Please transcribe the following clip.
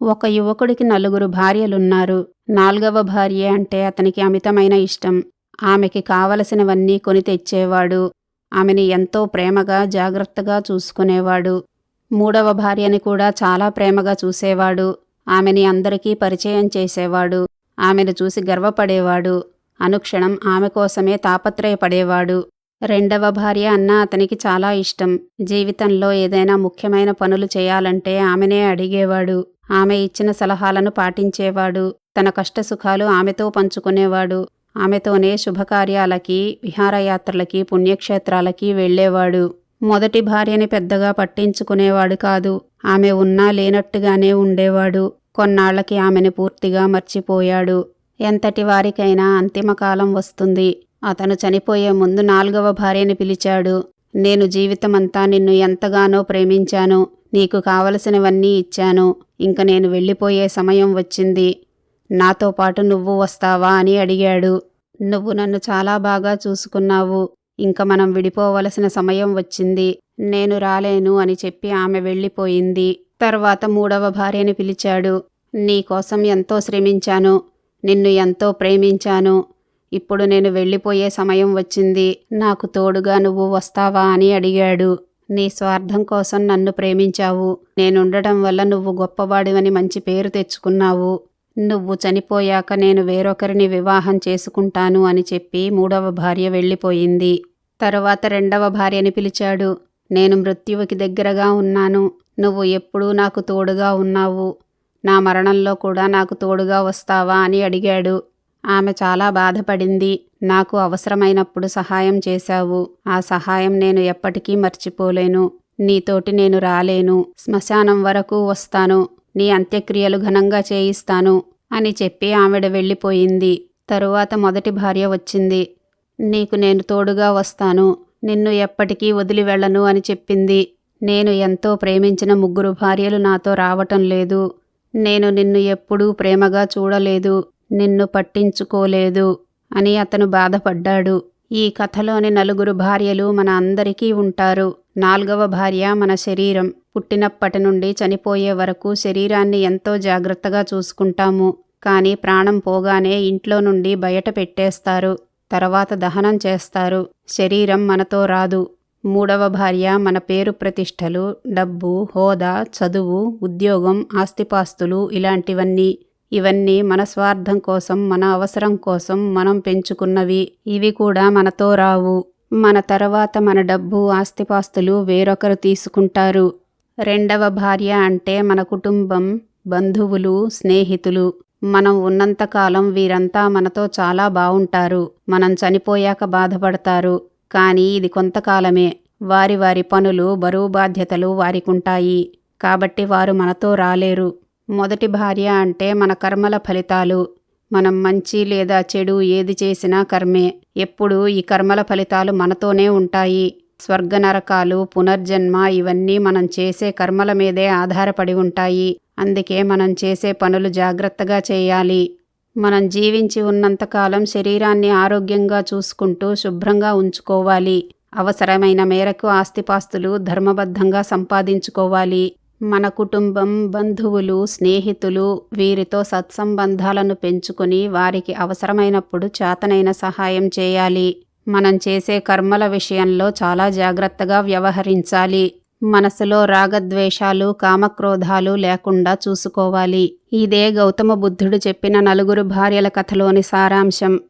ఒక యువకుడికి నలుగురు భార్యలున్నారు. నాల్గవ భార్య అంటే అతనికి అమితమైన ఇష్టం. ఆమెకి కావలసినవన్నీ కొని తెచ్చేవాడు. ఆమెని ఎంతో ప్రేమగా జాగ్రత్తగా చూసుకునేవాడు. మూడవ భార్యని కూడా చాలా ప్రేమగా చూసేవాడు. ఆమెని అందరికీ పరిచయం చేసేవాడు. ఆమెను చూసి గర్వపడేవాడు. అనుక్షణం ఆమె కోసమే తాపత్రయపడేవాడు. రెండవ భార్య అన్న అతనికి చాలా ఇష్టం. జీవితంలో ఏదైనా ముఖ్యమైన పనులు చేయాలంటే ఆమెనే అడిగేవాడు. ఆమె ఇచ్చిన సలహాలను పాటించేవాడు తన కష్టసుఖాలు ఆమెతో పంచుకునేవాడు ఆమెతోనే శుభకార్యాలకి విహారయాత్రలకి పుణ్యక్షేత్రాలకి వెళ్ళేవాడు. మొదటి భార్యని పెద్దగా పట్టించుకునేవాడు కాదు ఆమె ఉన్నా లేనట్టుగానే ఉండేవాడు. కొన్నాళ్ళకి ఆమెను పూర్తిగా మర్చిపోయాడు. ఎంతటి వారికైనా అంతిమకాలం వస్తుంది. అతను చనిపోయే ముందు నాలుగవ భార్యని పిలిచాడు. నేను జీవితమంతా నిన్ను ఎంతగానో ప్రేమించాను. నీకు కావలసినవన్నీ ఇచ్చాను. ఇంక నేను వెళ్ళిపోయే సమయం వచ్చింది. నాతో పాటు నువ్వు వస్తావా అని అడిగాడు. నువ్వు నన్ను చాలా బాగా చూసుకున్నావు. ఇంక మనం విడిపోవలసిన సమయం వచ్చింది. నేను రాలేను అని చెప్పి ఆమె వెళ్ళిపోయింది. తర్వాత మూడవ భార్యని పిలిచాడు. నీకోసం ఎంతో శ్రమించాను. నిన్ను ఎంతో ప్రేమించాను. ఇప్పుడు నేను వెళ్ళిపోయే సమయం వచ్చింది. నాకు తోడుగా నువ్వు వస్తావా అని అడిగాడు. నీ స్వార్థం కోసం నన్ను ప్రేమించావు. నేనుండటం వల్ల నువ్వు గొప్పవాడివని మంచి పేరు తెచ్చుకున్నావు. నువ్వు చనిపోయాక నేను వేరొకరిని వివాహం చేసుకుంటాను అని చెప్పి మూడవ భార్య వెళ్ళిపోయింది. తరువాత రెండవ భార్యని పిలిచాడు. నేను మృత్యువుకి దగ్గరగా ఉన్నాను. నువ్వు ఎప్పుడూ నాకు తోడుగా ఉన్నావు. నా మరణంలో కూడా నాకు తోడుగా వస్తావా అని అడిగాడు. ఆమె చాలా బాధపడింది. నాకు అవసరమైనప్పుడు సహాయం చేశావు. ఆ సహాయం నేను ఎప్పటికీ మర్చిపోలేను. నీతోటి నేను రాలేను. శ్మశానం వరకు వస్తాను. నీ అంత్యక్రియలు ఘనంగా చేయిస్తాను అని చెప్పి ఆవిడ వెళ్ళిపోయింది. తరువాత మొదటి భార్య వచ్చింది. నీకు నేను తోడుగా వస్తాను. నిన్ను ఎప్పటికీ వదిలి వెళ్ళను అని చెప్పింది. నేను ఎంతో ప్రేమించిన ముగ్గురు భార్యలు నాతో రావటం లేదు. నేను నిన్ను ఎప్పుడూ ప్రేమగా చూడలేదు. నిన్ను పట్టించుకోలేదు. అని అతను బాధపడ్డాడు. ఈ కథలోని నలుగురు భార్యలు మన అందరికీ ఉంటారు. నాల్గవ భార్య మన శరీరం. పుట్టినప్పటి నుండి చనిపోయే వరకు శరీరాన్ని ఎంతో జాగ్రత్తగా చూసుకుంటాము. కానీ ప్రాణం పోగానే ఇంట్లో నుండి బయట పెట్టేస్తారు. తర్వాత దహనం చేస్తారు. శరీరం మనతో రాదు. మూడవ భార్య మన పేరు ప్రతిష్టలు డబ్బు హోదా చదువు ఉద్యోగం ఆస్తిపాస్తులు ఇలాంటివన్నీ. ఇవన్నీ మన స్వార్థం కోసం మన అవసరం కోసం మనం పెంచుకున్నవి. ఇవి కూడా మనతో రావు. మన తర్వాత మన డబ్బు ఆస్తిపాస్తులు వేరొకరు తీసుకుంటారు. రెండవ భార్య అంటే మన కుటుంబం బంధువులు స్నేహితులు. మనం ఉన్నంతకాలం వీరంతా మనతో చాలా బావుంటారు. మనం చనిపోయాక బాధపడతారు. కానీ ఇది కొంతకాలమే. వారి వారి పనులు బరువు బాధ్యతలు వారికుంటాయి. కాబట్టి వారు మనతో రాలేరు. మొదటి భార్య అంటే మన కర్మల ఫలితాలు. మనం మంచి లేదా చెడు ఏది చేసినా కర్మే. ఎప్పుడు ఈ కర్మల ఫలితాలు మనతోనే ఉంటాయి. స్వర్గ నరకాలు పునర్జన్మ ఇవన్నీ మనం చేసే కర్మల మీదే ఆధారపడి ఉంటాయి. అందుకే మనం చేసే పనులు జాగ్రత్తగా చేయాలి. మనం జీవించి ఉన్నంతకాలం శరీరాన్ని ఆరోగ్యంగా చూసుకుంటూ శుభ్రంగా ఉంచుకోవాలి. అవసరమైన మేరకు ఆస్తిపాస్తులు ధర్మబద్ధంగా సంపాదించుకోవాలి. మన కుటుంబం బంధువులు స్నేహితులు వీరితో సత్సంబంధాలను పెంచుకుని వారికి అవసరమైనప్పుడు చేతనైన సహాయం చేయాలి. మనం చేసే కర్మల విషయంలో చాలా జాగ్రత్తగా వ్యవహరించాలి. మనసులో రాగద్వేషాలు కామక్రోధాలు లేకుండా చూసుకోవాలి. ఇదే గౌతమ బుద్ధుడు చెప్పిన నలుగురు భార్యల కథలోని సారాంశం.